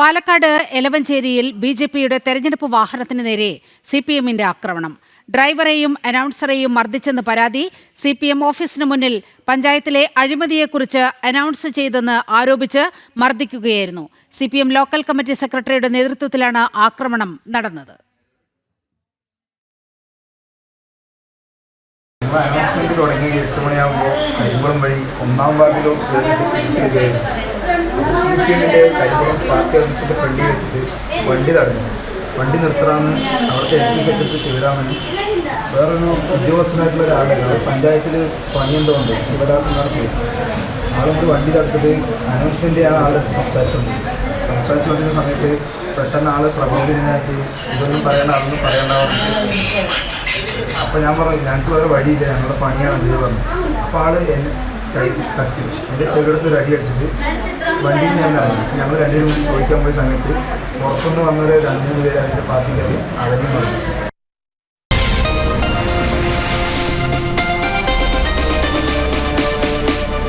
Palakkad എലവഞ്ചേരിയിൽ B J പിയുടെ തെരഞ്ഞെടുപ്പ് വാഹനത്തിന് നേരെ സി പി എമ്മിന്റെ ആക്രമണം. ഡ്രൈവറെയും അനൗൺസറെയും മർദ്ദിച്ചെന്ന് പരാതി സി പി എം ഓഫീസിന് മുന്നിൽ പഞ്ചായത്തിലെ അഴിമതിയെക്കുറിച്ച് അനൗൺസ് ചെയ്തെന്ന് ആരോപിച്ച് മർദ്ദിക്കുകയായിരുന്നു. C P M local committee സെക്രട്ടറിയുടെ നേതൃത്വത്തിലാണ് ആക്രമണം നടന്നത്. ഒന്നാം വാർഡിലും സി പി പാർട്ടി ഓഫീസിന്റെ ഫ്രണ്ടിൽ വെച്ചിട്ട് വണ്ടി തടഞ്ഞു. വണ്ടി നിർത്തണമെന്ന് അവിടുത്തെ സി സെക്രട്ടറി ശിവരാമനും. വേറൊരു ഉദ്യോഗസ്ഥനായിട്ടുള്ള ഒരാളല്ല പഞ്ചായത്തിൽ പണിയെന്തോ ഉണ്ട് ശിവദാസ് നടത്തി ആളൊരു വണ്ടി തടുത്തിട്ട് അനൗൺസ്മെന്റ് ചെയ്യാൻ ആൾ സംസാരിച്ചുണ്ട് സംസാരിച്ചുകൊണ്ടിരുന്ന സമയത്ത് പെട്ടെന്ന് ആൾ പ്രകോപിതനായിട്ട് ഇതൊന്നും പറയേണ്ട അതൊന്നും പറയേണ്ടാവുന്നു അപ്പോൾ ഞാൻ പറഞ്ഞു ഞങ്ങൾക്ക് വേറെ വഴിയില്ല ഞങ്ങളുടെ പണിയാണ് ഇത് പറഞ്ഞു. അപ്പോൾ ആൾ എന്നെ കൈ തട്ടി. എന്റെ ചെവിടത്ത് ഒരു അടി അടിച്ചിട്ട് വണ്ടിയിൽ ഞാനാണ് ഞങ്ങൾ രണ്ടുപേരും ചോദിക്കാൻ പോയ സമയത്ത് പുറത്തുനിന്ന് വന്നൊരു രണ്ടു പേര് അതിന്റെ പാർട്ടിക്കാർ അവരെയും മർദ്ദിച്ചു